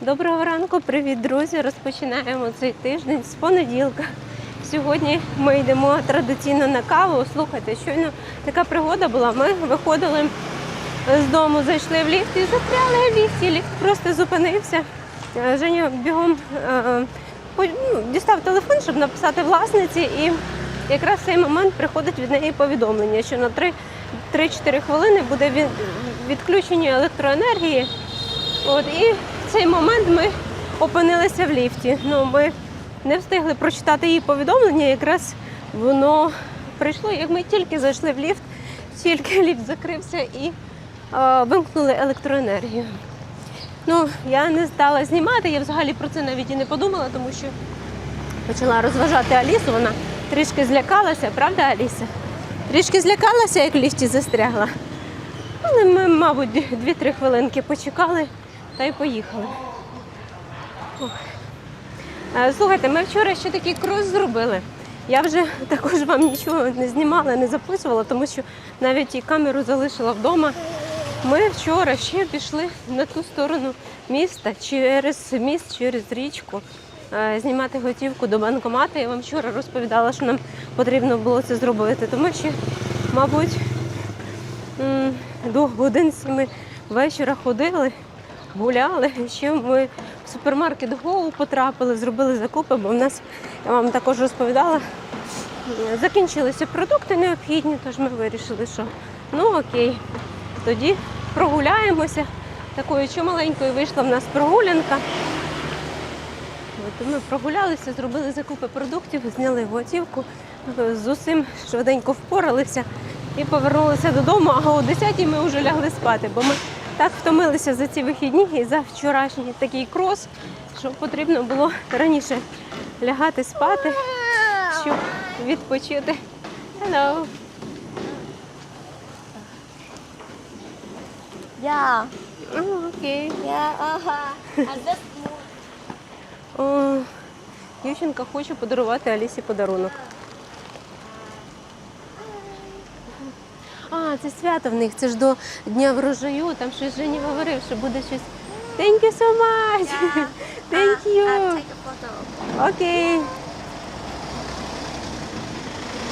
Доброго ранку, привіт, друзі! Розпочинаємо цей тиждень з понеділка. Сьогодні ми йдемо традиційно на каву. Слухайте, щойно така пригода була. Ми виходили з дому, зайшли в ліфт і застряли в ліфті. Ліфт просто зупинився. Е, Женя бігом е, ну, дістав телефон, щоб написати власниці, і якраз в цей момент приходить від неї повідомлення, що на 3 3-4 хвилини буде від- відключення електроенергії. От, і цей момент ми опинилися в ліфті. Ну, ми не встигли прочитати її повідомлення, якраз воно прийшло, як ми тільки зайшли в ліфт, тільки ліфт закрився і е, вимкнули електроенергію. Ну, я не стала знімати, я взагалі про це навіть і не подумала, тому що почала розважати Алісу. Вона трішки злякалася, правда, Аліса? Трішки злякалася, як в ліфті застрягла. Але ми, мабуть, 2-3 хвилинки почекали та й поїхали. Е, Слухайте, ми вчора ще такий крос зробили. Я вже також вам нічого не знімала, не записувала, тому що навіть і камеру залишила вдома. Ми вчора ще пішли на ту сторону міста через міст, через річку. е, Знімати готівку до банкомату. Я вам вчора розповідала, що нам потрібно було це зробити. Тому що, мабуть, до годин сіми вечора ходили, гуляли. Ще ми в супермаркет Гоу потрапили, зробили закупи, бо в нас, я вам також розповідала, закінчилися продукти необхідні, тож ми вирішили, що ну окей, тоді прогуляємося. Такою чималенькою вийшла в нас прогулянка. От ми прогулялися, зробили закупи продуктів, зняли готівку, з усім швиденько впоралися і повернулися додому, а о 10 ми вже лягли спати, бо ми так втомилися за ці вихідні і за вчорашній такий крос, що потрібно було раніше лягати спати, щоб відпочити. Hello. Yeah, О, окей. yeah, moved. О, дівчинка хоче подарувати Алісі подарунок. А, це свято в них, це ж до Дня врожаю, там щось Жені говорив, що буде щось. Thank you so much! Thank Uh, you! I'll take a photo. Окей.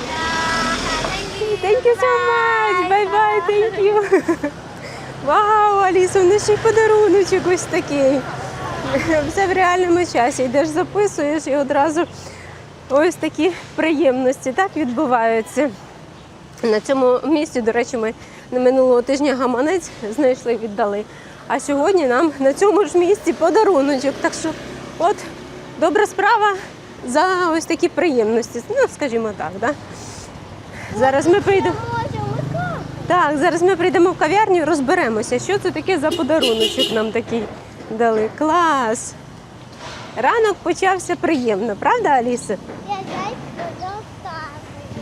Yeah, thank you. Thank so much! Bye-bye, thank you! Вау, Аліса, в нас ще й подаруночок ось такий. Все в реальному часі. Йдеш, записуєш і одразу ось такі приємності так відбуваються. На цьому місці, до речі, ми на минулого тижня гаманець знайшли, віддали. А сьогодні нам на цьому ж місці подаруночок. Так що, от, добра справа за ось такі приємності. Ну, скажімо так, да? Зараз ми прийдемо. Так, зараз ми прийдемо в кав'ярню і розберемося, що це таке за подаруночок нам такий дали. Клас! Ранок почався приємно, правда, Аліса?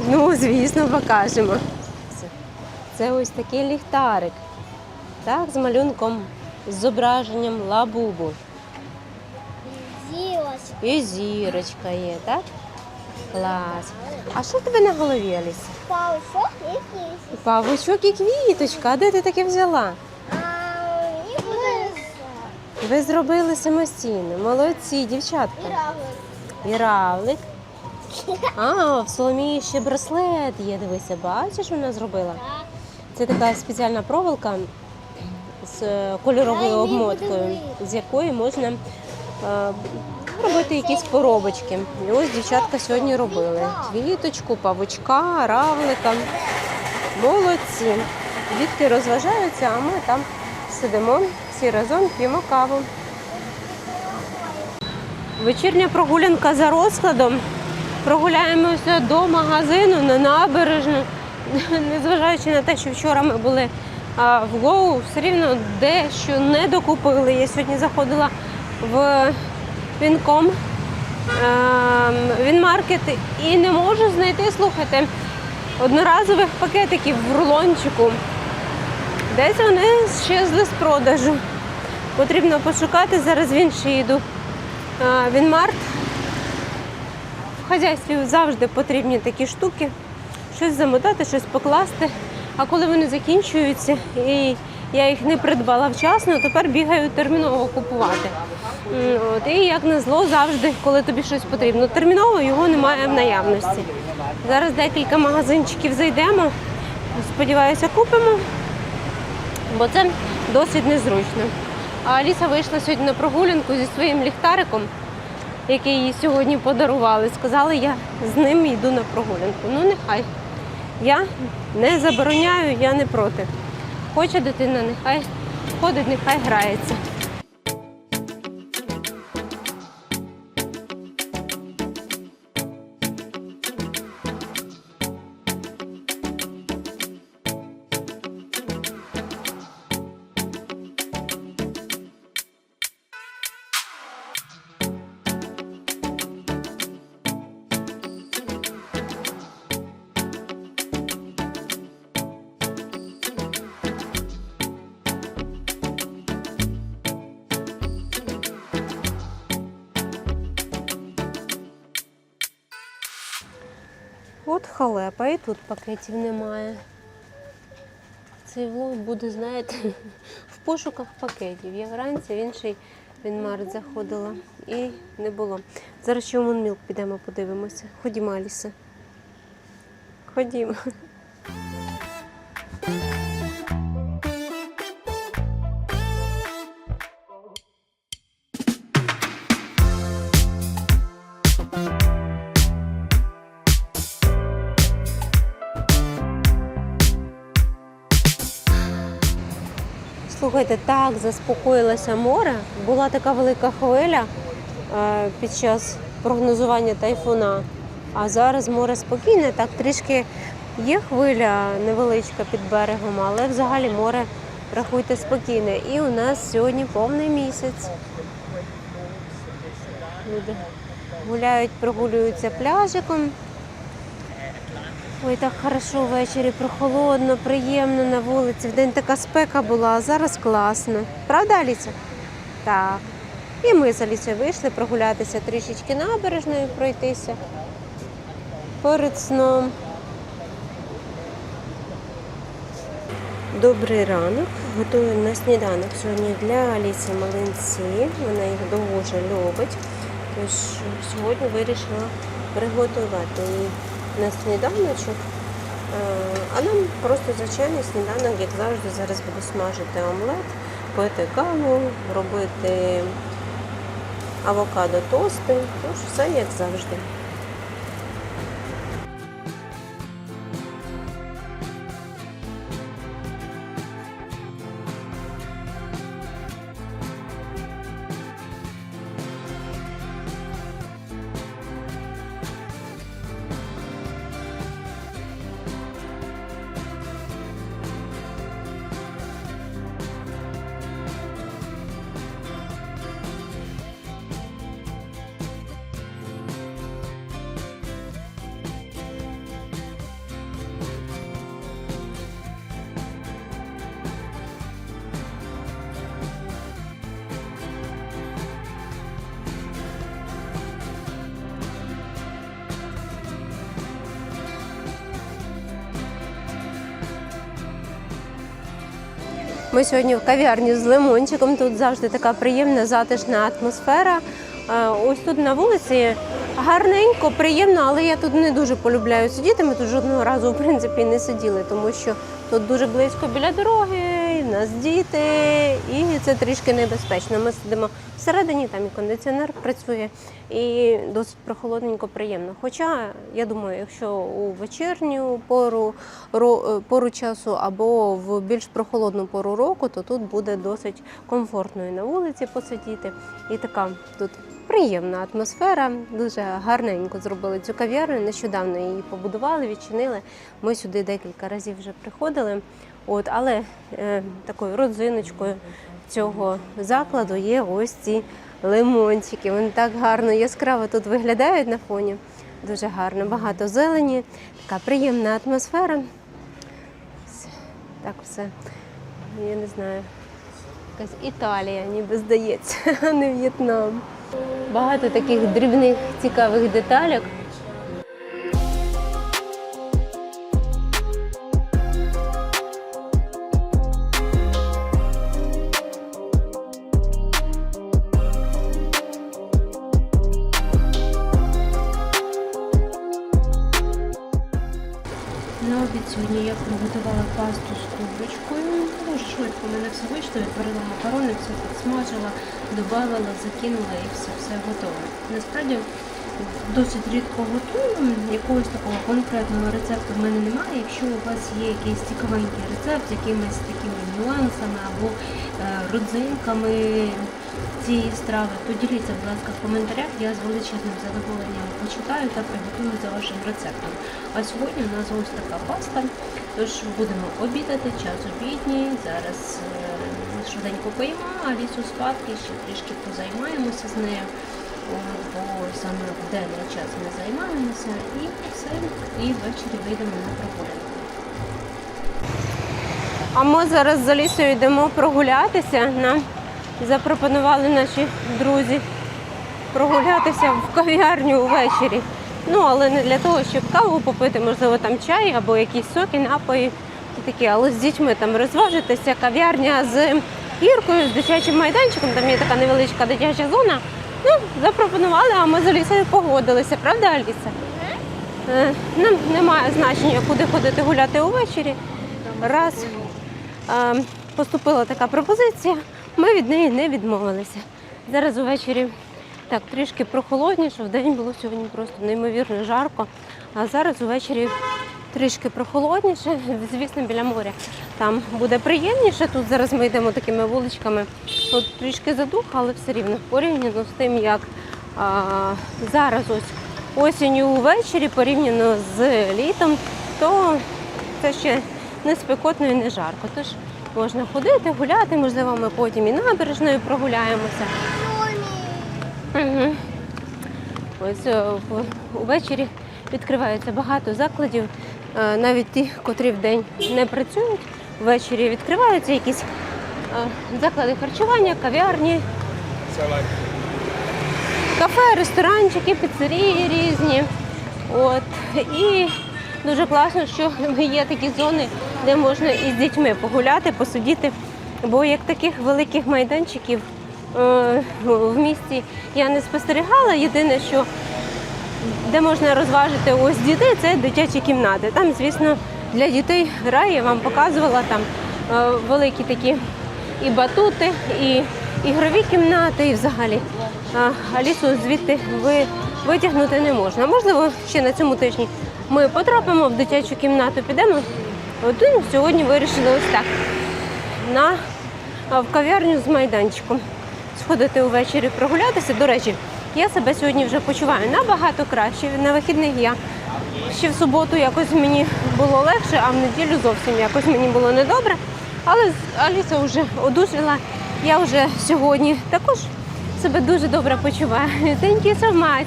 Ну, звісно, покажемо. Це, ось такий ліхтарик. Так, з малюнком, з зображенням лабубу. Зілочка. І зірочка є, так? Клас. А що в тебе на голові, Аліса? Паушок і кисі. Павучок і квіточка. А де ти таке взяла? А, і Ви зробили самостійно. Молодці, дівчатка. і равлик. І равлик. А, в Соломії ще браслет є. Дивися, бачиш, вона зробила. Це така спеціальна проволока з е, кольоровою обмоткою, з якої можна е, робити якісь поробочки. І ось дівчатка сьогодні робили квіточку, павучка, равлика. Молодці. Дітки розважаються, а ми там сидимо всі разом, п'ємо каву. Вечірня прогулянка за розкладом. Прогуляємося до магазину на набережну. Незважаючи на те, що вчора ми були в Гоу, все рівно дещо не докупили. Я сьогодні заходила в Вінком, ем, Вінмаркет і не можу знайти, слухайте, одноразових пакетиків в рулончику. Десь вони щезли з продажу. Потрібно пошукати, зараз в інший йду. А, Вінмарт. Хазяйстві завжди потрібні такі штуки. Щось замотати, щось покласти. А коли вони закінчуються і Я їх не придбала вчасно, тепер бігаю терміново купувати. От, і як назло, завжди, коли тобі щось потрібно. Терміново його немає в наявності. Зараз декілька магазинчиків зайдемо. Сподіваюся, купимо, бо це досить незручно. А Аліса вийшла сьогодні на прогулянку зі своїм ліхтариком, який їй сьогодні подарували. Сказали, я з ним йду на прогулянку. Ну, нехай. Я не забороняю, я не проти. Хоче дитина, нехай ходить, нехай грається. От халепа, і тут пакетів немає. Цей влог буде, знаєте, в пошуках пакетів. Я вранці в інший Вінмарт заходила і не було. Зараз ще в Монмілк підемо подивимося. Ходімо, Аліса. Ходімо. Слухайте, так заспокоїлося море. Була така велика хвиля е, під час прогнозування тайфуна. А зараз море спокійне, так трішки є хвиля невеличка під берегом, але взагалі море рахуйте спокійне. І у нас сьогодні повний місяць. Люди гуляють, прогулюються пляжиком. Ой, так хорошо ввечері, прохолодно, приємно на вулиці. Вдень така спека була, а зараз класно. Правда, Аліся? Так. І ми з Алісою вийшли прогулятися трішечки набережною, пройтися перед сном. Добрий ранок. Готую на сніданок сьогодні для Аліси Малинці. Вона їх дуже любить. Тож сьогодні вирішила приготувати їй на сніданочок. Е, А нам просто звичайний сніданок, як завжди, зараз буду смажити омлет, пити каву, робити авокадо тости. Тож все як завжди. Ми сьогодні в кав'ярні з лимончиком. Тут завжди така приємна затишна атмосфера. Е, Ось тут на вулиці гарненько, приємно, але я тут не дуже полюбляю сидіти. Ми тут жодного разу в принципі не сиділи, тому що тут дуже близько біля дороги, нас діти, і це трішки небезпечно. Ми сидимо всередині, там і кондиціонер працює, і досить прохолодненько, приємно. Хоча я думаю, якщо у вечірню пору е, пору часу або в більш прохолодну пору року, то тут буде досить комфортно і на вулиці посидіти. І така тут приємна атмосфера. Дуже гарненько зробили цю кав'ярню. Нещодавно її побудували, відчинили. Ми сюди декілька разів вже приходили. От, але е, такою родзиночкою цього закладу є ось ці лимончики. Вони так гарно яскраво тут виглядають на фоні. Дуже гарно, багато зелені, така приємна атмосфера. Так все, я не знаю, якась Італія, ніби здається, а не В'єтнам. Багато таких дрібних цікавих деталек. Досить рідко. Якогось такого конкретного рецепту в мене немає. Якщо у вас є якийсь цікавенький рецепт з якимись такими нюансами або е, родзинками цієї страви, поділіться, будь ласка, в коментарях. Я з величезним задоволенням почитаю та приготую за вашим рецептом. А сьогодні у нас ось така паста. Тож будемо обідати, час обідній. Зараз е, швиденько поїмо, а лісу спадки ще трішки позаймаємося з нею. Бо саме в денний час ми займаємося і все, і ввечері вийдемо на прогулянку. А ми зараз за лісою йдемо прогулятися. Нам запропонували наші друзі прогулятися в кав'ярню увечері. Ну, але не для того, щоб каву попити, можливо, там чай або якісь соки, напої. Такі, але з дітьми там розважитися. Кав'ярня з гіркою, з дитячим майданчиком, там є така невеличка дитяча зона. Ну, запропонували, а ми з Алісою погодилися, правда, Аліса? Е, Нам немає значення, куди ходити гуляти увечері. Раз е, поступила така пропозиція, ми від неї не відмовилися. Зараз увечері так трішки прохолодніше, в день було сьогодні просто неймовірно жарко. А зараз увечері трішки прохолодніше, звісно, біля моря. Там буде приємніше. Тут зараз ми йдемо такими вуличками. От трішки задух, але все рівно порівняно з тим, як а, зараз ось осінню увечері, порівняно з літом, то це ще не спекотно і не жарко. Тож можна ходити, гуляти, можливо, ми потім і набережною прогуляємося. Ось е, увечері відкривається багато закладів, навіть ті, котрі вдень не працюють. Ввечері відкриваються якісь е, заклади харчування, кав'ярні, кафе, ресторанчики, піцерії різні. От. І дуже класно, що є такі зони, де можна із дітьми погуляти, посидіти. Бо як таких великих майданчиків е, в місті я не спостерігала. Єдине, що де можна розважити ось дітей, це дитячі кімнати. Там, звісно, для дітей я вам показувала там е, великі такі і батути, і ігрові кімнати, і взагалі Алісу звідти ви, витягнути не можна. Можливо, ще на цьому тижні ми потрапимо в дитячу кімнату, підемо. Ну, сьогодні вирішили ось так на в кав'ярню з майданчиком. Сходити увечері прогулятися. До речі, я себе сьогодні вже почуваю набагато краще. На вихідних я ще в суботу якось мені було легше, а в неділю зовсім якось мені було недобре. Але Аліса вже одужала. Я вже сьогодні також себе дуже добре почуваю. Thank you so.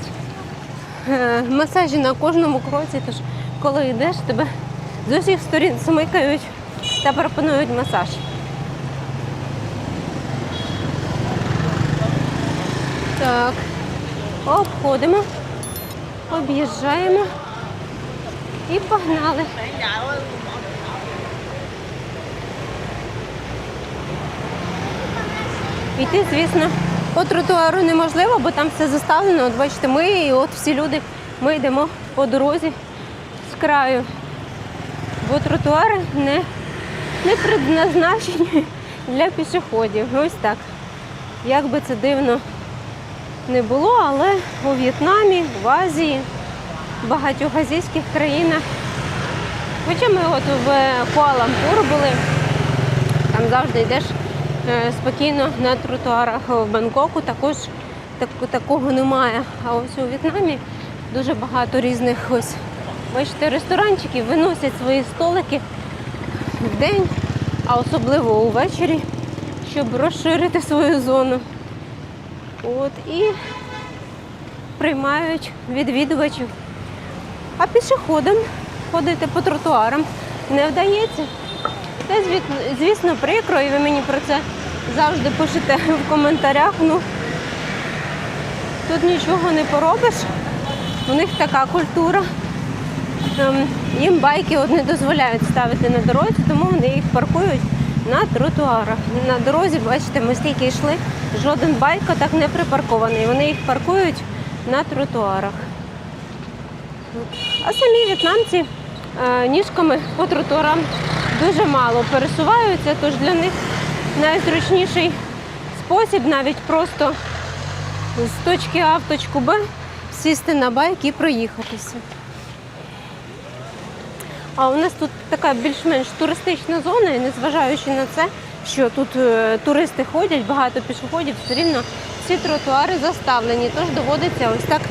Е, Масажі на кожному кроці, тож коли йдеш, тебе з усіх сторін смикають та пропонують масаж. Так, обходимо, об'їжджаємо і погнали. Йти, звісно, по тротуару неможливо, бо там все заставлено. От бачите, ми і от всі люди, ми йдемо по дорозі з краю. Бо тротуари не, не предназначені для пішоходів. Ось так. Як би це дивно не було, але у В'єтнамі, в Азії, в багатьох азійських країнах. Хоча ми от в Куала-Лумпур були, там завжди йдеш е, спокійно на тротуарах в Бангкоку, також так, такого немає. А ось у В'єтнамі дуже багато різних ось, бачите, ресторанчиків виносять свої столики в день, а особливо увечері, щоб розширити свою зону. От, і приймають відвідувачів. А пішоходам ходити по тротуарам не вдається. Це, звісно, прикро, і ви мені про це завжди пишете в коментарях. Ну, тут нічого не поробиш. У них така культура. Їм байки не дозволяють ставити на дорозі, тому вони їх паркують на тротуарах. На дорозі, бачите, ми стільки йшли, жоден байк так не припаркований. Вони їх паркують на тротуарах. А самі в'єтнамці е, ніжками по тротуарам дуже мало пересуваються, тож для них найзручніший спосіб навіть просто з точки А в точку Б сісти на байк і проїхатися. А у нас тут така більш-менш туристична зона, і незважаючи на це, що тут е, туристи ходять, багато пішоходів, все рівно всі тротуари заставлені, тож доводиться ось так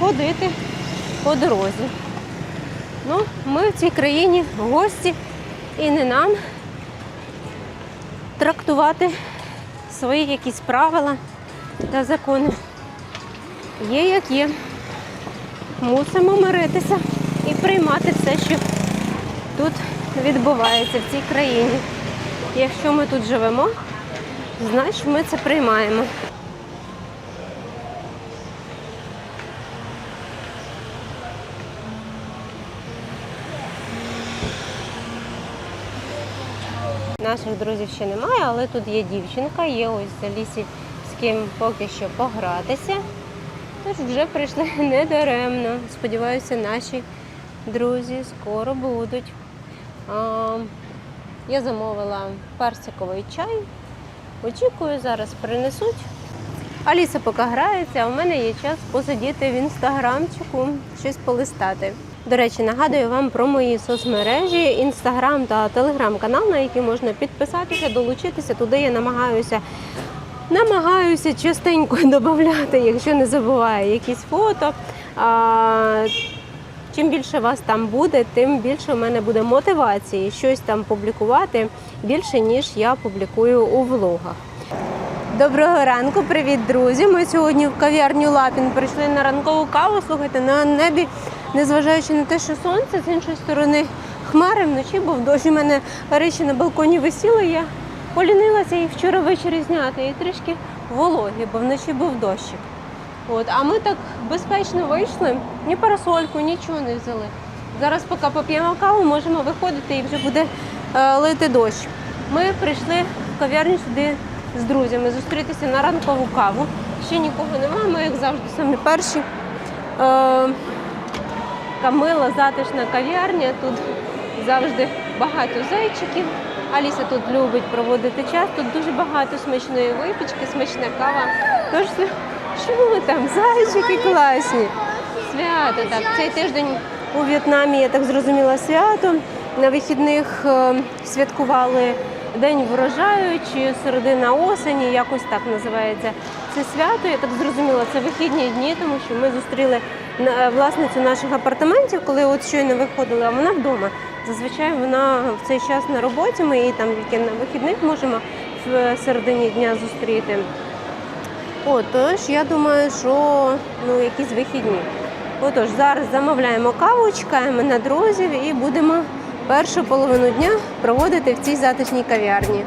ходити по дорозі. Ну, ми в цій країні гості, і не нам трактувати свої якісь правила та закони. Є як є. Мусимо миритися і приймати все, що тут відбувається в цій країні. Якщо ми тут живемо, значить ми це приймаємо. Наших друзів ще немає, але тут є дівчинка, є ось за лісі з ким поки що погратися. Тож вже прийшли недаремно. Сподіваюся, наші друзі скоро будуть. Я замовила персиковий чай. Очікую, зараз принесуть. Аліса поки грається, а у мене є час посидіти в інстаграмчику, щось полистати. До речі, нагадую вам про мої соцмережі, інстаграм та телеграм-канал, на які можна підписатися, долучитися. Туди я намагаюся намагаюся частенько додати, якщо не забуваю, якісь фото. Чим більше вас там буде, тим більше у мене буде мотивації щось там публікувати більше, ніж я публікую у влогах. Доброго ранку, привіт, друзі! Ми сьогодні в кав'ярню Лапін прийшли на ранкову каву. Слухайте, на небі, незважаючи на те, що сонце, з іншої сторони хмари вночі був дощ. У мене речі на балконі висіли. Я полінилася їх вчора ввечері зняти і трішки вологі, бо вночі був дощик. От, а ми так безпечно вийшли, ні парасольку, нічого не взяли. Зараз, поки поп'ємо каву, можемо виходити і вже буде е, лити дощ. Ми прийшли в кав'ярню сюди з друзями зустрітися на ранкову каву. Ще нікого немає, ми, як завжди, самі перші. Е, така мила, затишна кав'ярня. Тут завжди багато зайчиків. Аліса тут любить проводити час. Тут дуже багато смачної випічки, смачна кава. Тож, що там? Зайчики класні. Свято так. Цей тиждень у В'єтнамі, я так зрозуміла, свято. На вихідних е, святкували День врожаю чи середина осені, якось так називається це свято. Я так зрозуміла, це вихідні дні, тому що ми зустріли на- власницю наших апартаментів, коли от щойно виходили, а вона вдома. Зазвичай вона в цей час на роботі. Ми її там тільки на вихідних можемо в середині дня зустріти. О, тож я думаю, що ну, якісь вихідні. Отож, зараз замовляємо каву, чекаємо на друзів і будемо першу половину дня проводити в цій затишній кав'ярні.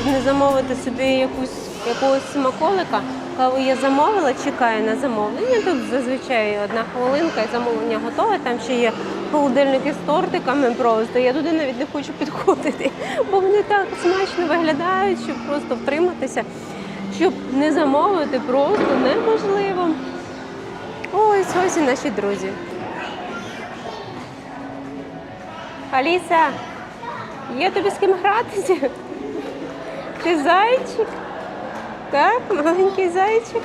Щоб не замовити собі якусь якогось смаколика. Коли я замовила, чекаю на замовлення. Тут зазвичай одна хвилинка і замовлення готове. Там ще є холодильники з тортиками просто. Я туди навіть не хочу підходити, бо вони так смачно виглядають, щоб просто втриматися, щоб не замовити, просто неможливо. Ось ось і наші друзі. Аліса, Є тобі з ким гратися? Ти зайчик? Так, маленький зайчик?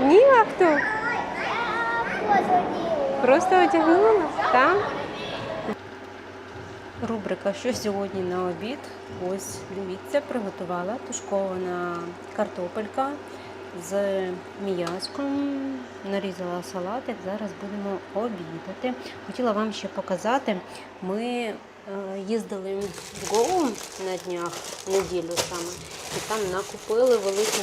Ні, а хто? Просто одягнула? Так. Рубрика Що сьогодні на обід? Ось, дивіться, приготувала тушкована картопелька з м'язком. Нарізала салатик, зараз будемо обідати. Хотіла вам ще показати. Ми їздили в Гоу на днях, неділю саме, і там накупили велику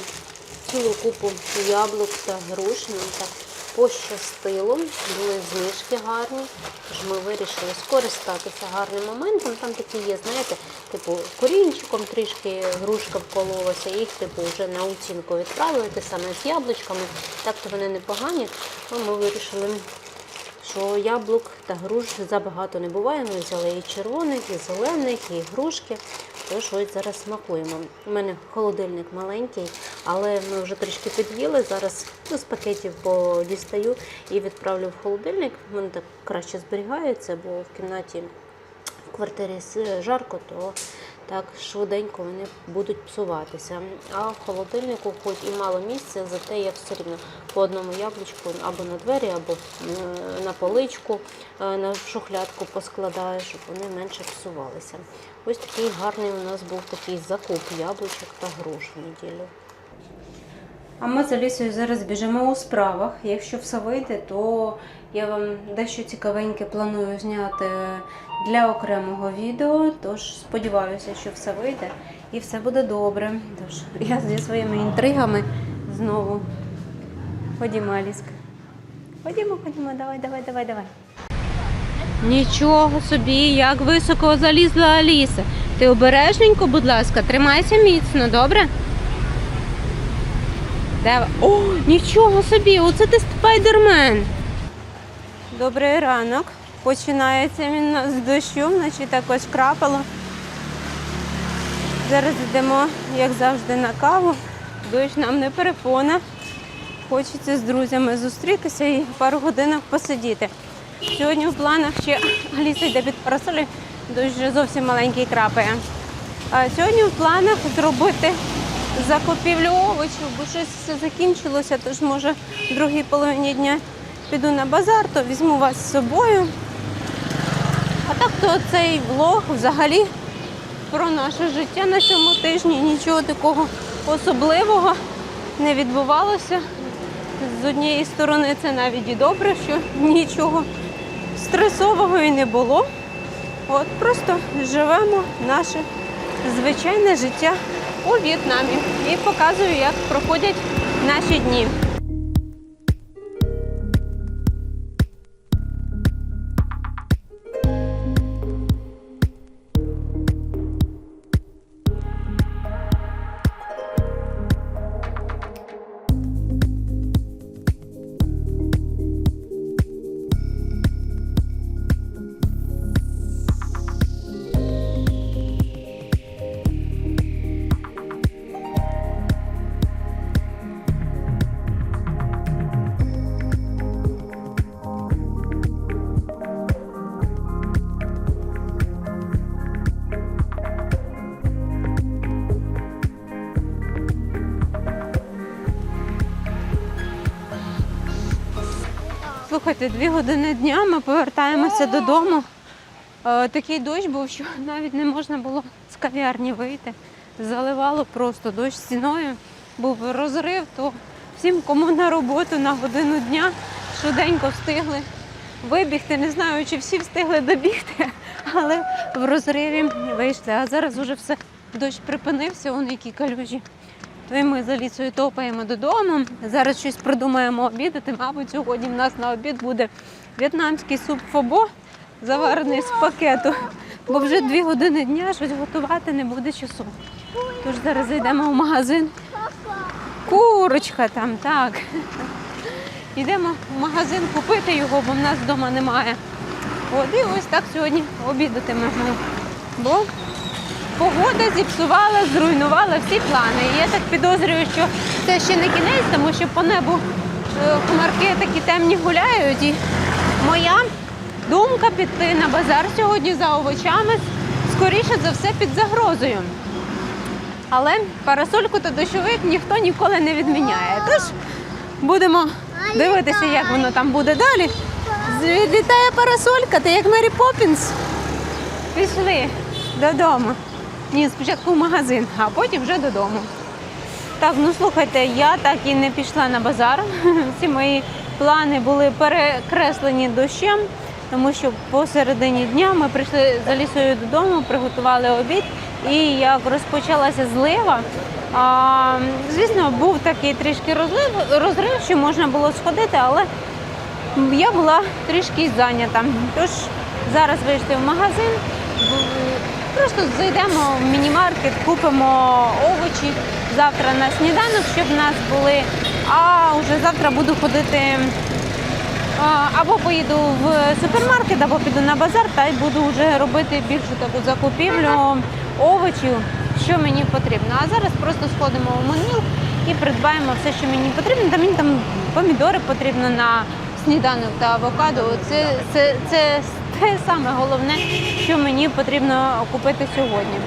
цілу купу яблук та груш. Так пощастило, були знижки гарні. Тож ми вирішили скористатися гарним моментом. Там такі є, знаєте, типу корінчиком трішки грушка вкололася, їх типу вже на оцінку відправили, те саме з яблучками. Так то вони непогані. Ми вирішили що яблук та груш забагато не буває. Ми взяли і червоних, і зелених, і грушки. Тож ось зараз смакуємо. У мене холодильник маленький, але ми вже трішки під'їли. Зараз ну, з пакетів подістаю і відправлю в холодильник. Вони так краще зберігаються, бо в кімнаті в квартирі жарко, то так швиденько вони будуть псуватися. А в холодильнику, хоч і мало місця, зате я все рівно по одному яблучку або на двері, або е, на поличку, е, на шухлядку поскладаю, щоб вони менше псувалися. Ось такий гарний у нас був такий закуп яблучок та груш в неділю. А ми з Алісою зараз біжимо у справах. Якщо все вийде, то я вам дещо цікавеньке планую зняти для окремого відео. Тож сподіваюся, що все вийде і все буде добре. Тож я зі своїми інтригами знову. Ходімо, Аліска. Ходімо, ходімо, давай, давай, давай, давай. Нічого собі, як високо залізла Аліса. Ти обережненько, будь ласка, тримайся міцно, добре? Давай. О, нічого собі, оце ти спайдермен. Добрий ранок. Починається він з дощу, вночі також крапало. Зараз йдемо, як завжди, на каву. Дощ нам не перепона. Хочеться з друзями зустрітися і пару годинок посидіти. Сьогодні в планах ще Аліса йде під парасолі, дощ вже зовсім маленький крапає. А сьогодні в планах зробити закупівлю овочів, бо щось все закінчилося, тож може в другій половині дня піду на базар, то візьму вас з собою. А так то цей влог взагалі про наше життя на цьому тижні. Нічого такого особливого не відбувалося. З однієї сторони це навіть і добре, що нічого стресового і не було. От просто живемо наше звичайне життя у В'єтнамі і показую, як проходять наші дні. Слухайте, дві години дня ми повертаємося додому. Е, Такий дощ був, що навіть не можна було з кав'ярні вийти. Заливало просто дощ стіною. Був розрив, то всім, кому на роботу на годину дня, швиденько встигли вибігти. Не знаю, чи всі встигли добігти, але в розриві вийшли. А зараз уже все дощ припинився, он які калюжі. І ми за лісою топаємо додому. Зараз щось придумаємо обідати. Мабуть, сьогодні в нас на обід буде в'єтнамський суп фобо, заварений з пакету. Бо вже дві години дня щось готувати не буде часу. Тож зараз зайдемо в магазин. Курочка там, так. Йдемо в магазин купити його, бо в нас вдома немає. От і ось так сьогодні обідатимемо. Бо Погода зіпсувала, зруйнувала всі плани. І я так підозрюю, що це ще не кінець, тому що по небу е, хмарки такі темні гуляють. І моя думка піти на базар сьогодні за овочами, скоріше за все, під загрозою. Але парасольку та дощовик ніхто ніколи не відміняє. Тож будемо дивитися, як воно там буде далі. Відлітає парасолька, ти як Мері Поппінс. Пішли додому. Ні, спочатку в магазин, а потім вже додому. Так, ну слухайте, я так і не пішла на базар. Всі мої плани були перекреслені дощем, тому що посередині дня ми прийшли за лісою додому, приготували обід і як розпочалася злива. А, звісно, був такий трішки розлив, розрив, що можна було сходити, але я була трішки зайнята. Тож зараз вийшли в магазин, просто зайдемо в міні-маркет, купимо овочі завтра на сніданок, щоб в нас були. А вже завтра буду ходити або поїду в супермаркет, або піду на базар та й буду вже робити більшу таку закупівлю овочів, що мені потрібно. А зараз просто сходимо в Монміл і придбаємо все, що мені потрібно. Та мені там помідори потрібно на сніданок та авокадо. Це, це, це те саме головне, що мені потрібно купити сьогодні.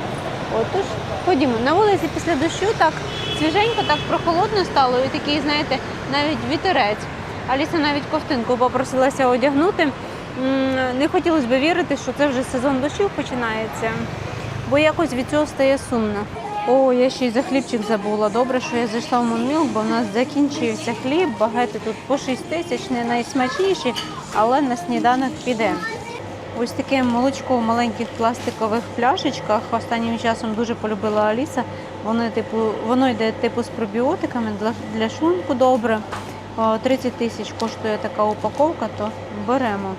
Отож, ходімо. На вулиці після дощу так свіженько, так прохолодно стало, і такий, знаєте, навіть вітерець. Аліса навіть ковтинку попросилася одягнути. Не хотілося б вірити, що це вже сезон дощів починається, бо якось від цього стає сумно. О, я ще й за хлібчик забула. Добре, що я зайшла в Монміл, бо в нас закінчився хліб, багато тут по 6 тисяч, не найсмачніші, але на сніданок піде. Ось таке молочко в маленьких пластикових пляшечках. Останнім часом дуже полюбила Аліса. Воно, типу, воно йде типу з пробіотиками для, для шлунку добре. 30 тисяч коштує така упаковка, то беремо.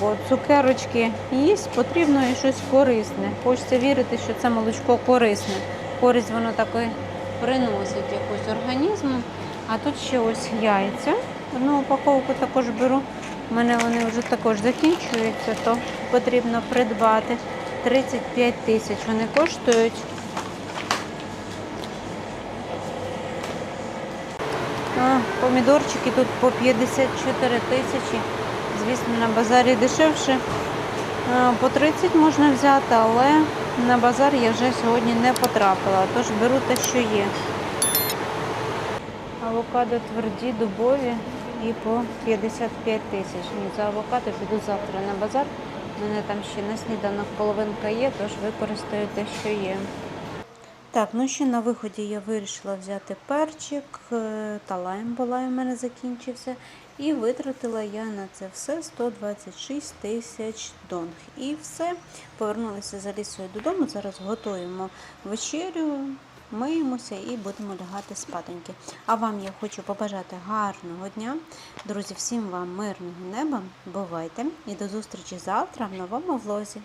Бо цукерочки їсть, потрібно і щось корисне. Хочеться вірити, що це молочко корисне. Користь воно таки приносить якусь організму. А тут ще ось яйця. Одну упаковку також беру. У мене вони вже також закінчуються, то потрібно придбати. 35 тисяч вони коштують. Помідорчики тут по 54 тисячі. Звісно, на базарі дешевше. По 30 можна взяти, але на базар я вже сьогодні не потрапила, тож беру те, що є. Авокадо тверді, дубові і по 55 тисяч. Ні, за авокадо піду завтра на базар. У мене там ще на сніданок половинка є, тож використаю те, що є. Так, ну ще на виході я вирішила взяти перчик е, та лайм, бо лайм у мене закінчився. І витратила я на це все 126 тисяч донг. І все. Повернулася за лісою додому. Зараз готуємо вечерю, миємося і будемо лягати спатоньки. А вам я хочу побажати гарного дня. Друзі, всім вам мирного неба. Бувайте і до зустрічі завтра в новому влозі.